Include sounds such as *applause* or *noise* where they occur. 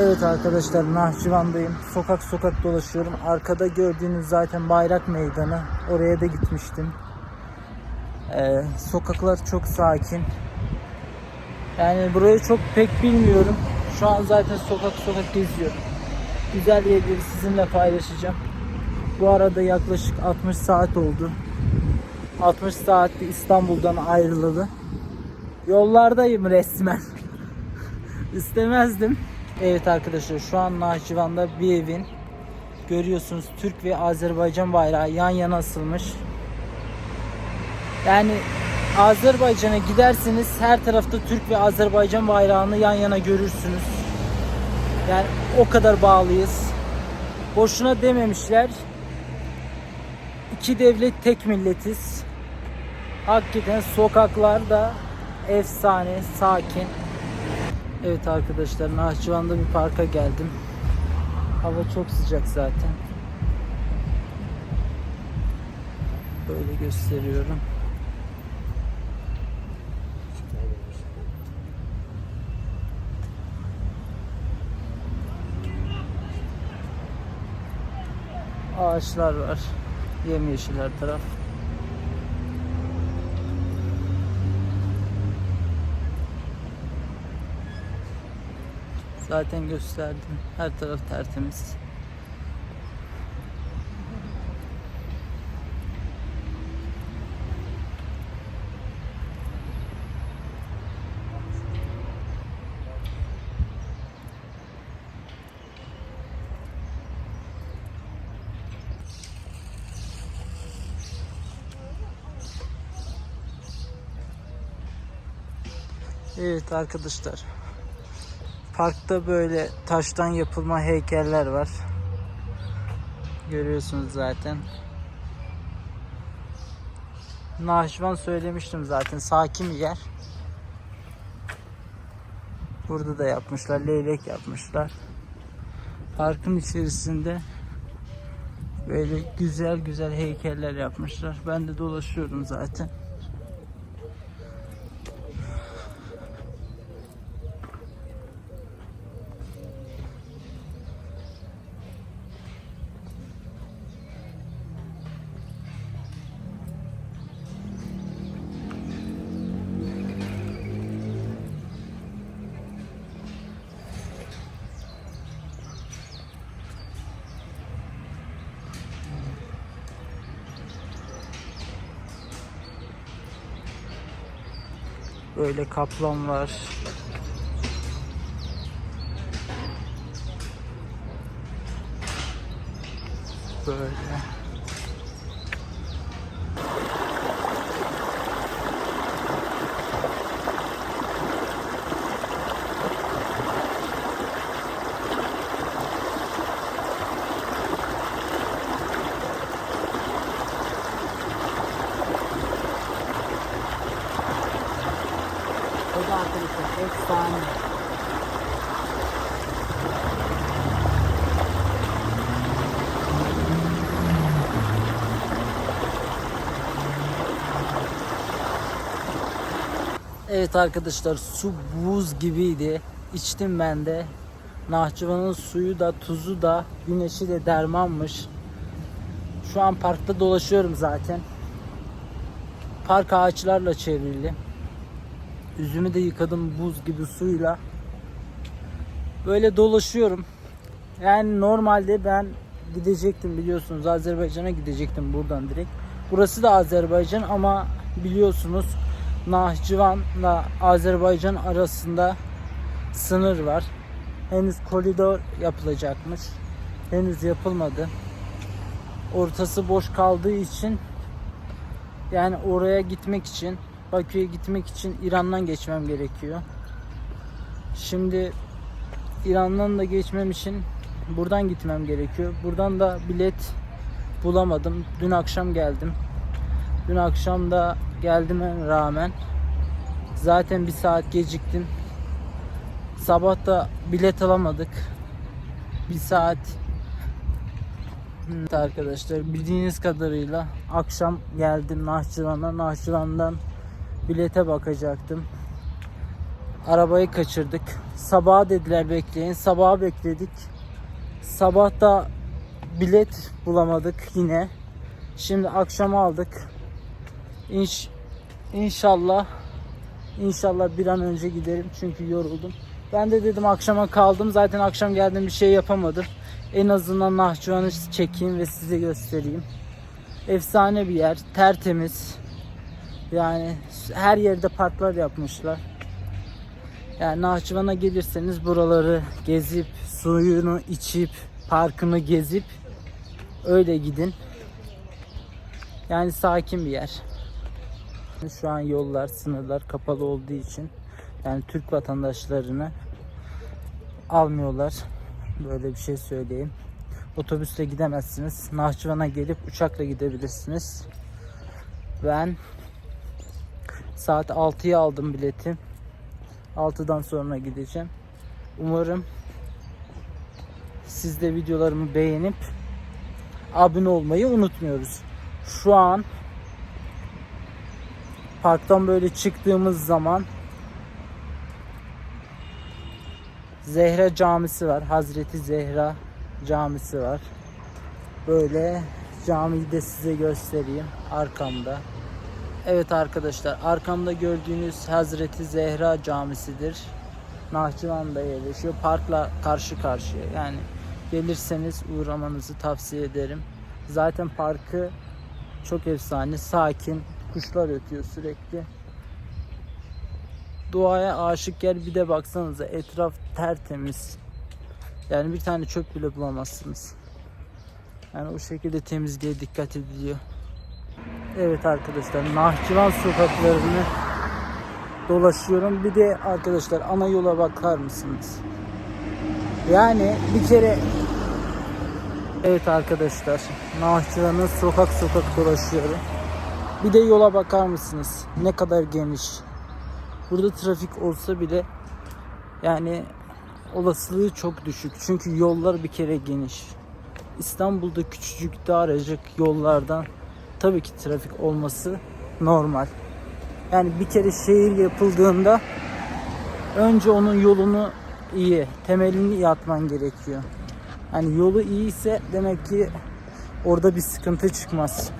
Evet arkadaşlar Nahçıvan'dayım. Sokak sokak dolaşıyorum. Arkada gördüğünüz zaten bayrak meydanı. Oraya da gitmiştim. Ee, sokaklar çok sakin. Yani burayı çok pek bilmiyorum. Şu an zaten sokak sokak geziyorum. Güzel yerleri sizinle paylaşacağım. Bu arada yaklaşık 60 saat oldu. 60 saatte İstanbul'dan ayrılalı. Yollardayım resmen. *laughs* İstemezdim. Evet arkadaşlar şu an Nahçıvan'da bir evin görüyorsunuz Türk ve Azerbaycan bayrağı yan yana asılmış. Yani Azerbaycan'a giderseniz her tarafta Türk ve Azerbaycan bayrağını yan yana görürsünüz. Yani o kadar bağlıyız. Boşuna dememişler. İki devlet tek milletiz. Hakikaten sokaklarda efsane, sakin. Evet arkadaşlar Nahçıvan'da bir parka geldim. Hava çok sıcak zaten. Böyle gösteriyorum. Ağaçlar var. Yemyeşil her taraf. Zaten gösterdim. Her taraf tertemiz. Evet arkadaşlar. Parkta böyle taştan yapılma heykeller var. Görüyorsunuz zaten. Nahşivan söylemiştim zaten. Sakin bir yer. Burada da yapmışlar. Leylek yapmışlar. Parkın içerisinde böyle güzel güzel heykeller yapmışlar. Ben de dolaşıyorum zaten. Böyle kaplan var. Böyle. O da arkadaşlar efsane. Evet arkadaşlar su buz gibiydi. İçtim ben de. Nahçıvan'ın suyu da tuzu da güneşi de dermanmış. Şu an parkta dolaşıyorum zaten. Park ağaçlarla çevrili. Yüzümü de yıkadım buz gibi suyla. Böyle dolaşıyorum. Yani normalde ben gidecektim biliyorsunuz Azerbaycan'a gidecektim buradan direkt. Burası da Azerbaycan ama biliyorsunuz Nahçıvan'la Azerbaycan arasında sınır var. Henüz koridor yapılacakmış. Henüz yapılmadı. Ortası boş kaldığı için yani oraya gitmek için Bakü'ye gitmek için İran'dan geçmem gerekiyor. Şimdi İran'dan da geçmem için buradan gitmem gerekiyor. Buradan da bilet bulamadım. Dün akşam geldim. Dün akşam da geldiğime rağmen zaten bir saat geciktim. Sabah da bilet alamadık. Bir saat arkadaşlar bildiğiniz kadarıyla akşam geldim Nahçıvan'a. Nahçıvan'dan bilete bakacaktım. Arabayı kaçırdık. Sabaha dediler bekleyin. Sabaha bekledik. Sabah da bilet bulamadık yine. Şimdi akşam aldık. İnş, inşallah inşallah bir an önce giderim çünkü yoruldum. Ben de dedim akşama kaldım. Zaten akşam geldim bir şey yapamadım. En azından Nahçıvan'ı çekeyim ve size göstereyim. Efsane bir yer, tertemiz. Yani her yerde parklar yapmışlar. Yani Nahçıvan'a gelirseniz buraları gezip, suyunu içip, parkını gezip öyle gidin. Yani sakin bir yer. Şu an yollar, sınırlar kapalı olduğu için yani Türk vatandaşlarını almıyorlar. Böyle bir şey söyleyeyim. Otobüsle gidemezsiniz. Nahçıvan'a gelip uçakla gidebilirsiniz. Ben saat 6'ya aldım bileti. 6'dan sonra gideceğim. Umarım siz de videolarımı beğenip abone olmayı unutmuyoruz. Şu an parktan böyle çıktığımız zaman Zehra Camisi var. Hazreti Zehra Camisi var. Böyle camiyi de size göstereyim arkamda. Evet arkadaşlar arkamda gördüğünüz Hazreti Zehra Camisi'dir. Nahçıvan'da yerleşiyor. Parkla karşı karşıya. Yani gelirseniz uğramanızı tavsiye ederim. Zaten parkı çok efsane, sakin. Kuşlar ötüyor sürekli. Doğaya aşık yer bir de baksanıza etraf tertemiz. Yani bir tane çöp bile bulamazsınız. Yani o şekilde temizliğe dikkat ediliyor. Evet arkadaşlar Nahçıvan sokaklarını dolaşıyorum. Bir de arkadaşlar ana yola bakar mısınız? Yani bir kere Evet arkadaşlar Nahçıvan'ın sokak sokak dolaşıyorum. Bir de yola bakar mısınız? Ne kadar geniş. Burada trafik olsa bile yani olasılığı çok düşük. Çünkü yollar bir kere geniş. İstanbul'da küçücük daracık yollardan tabii ki trafik olması normal. Yani bir kere şehir yapıldığında önce onun yolunu iyi, temelini iyi atman gerekiyor. Yani yolu iyi ise demek ki orada bir sıkıntı çıkmaz.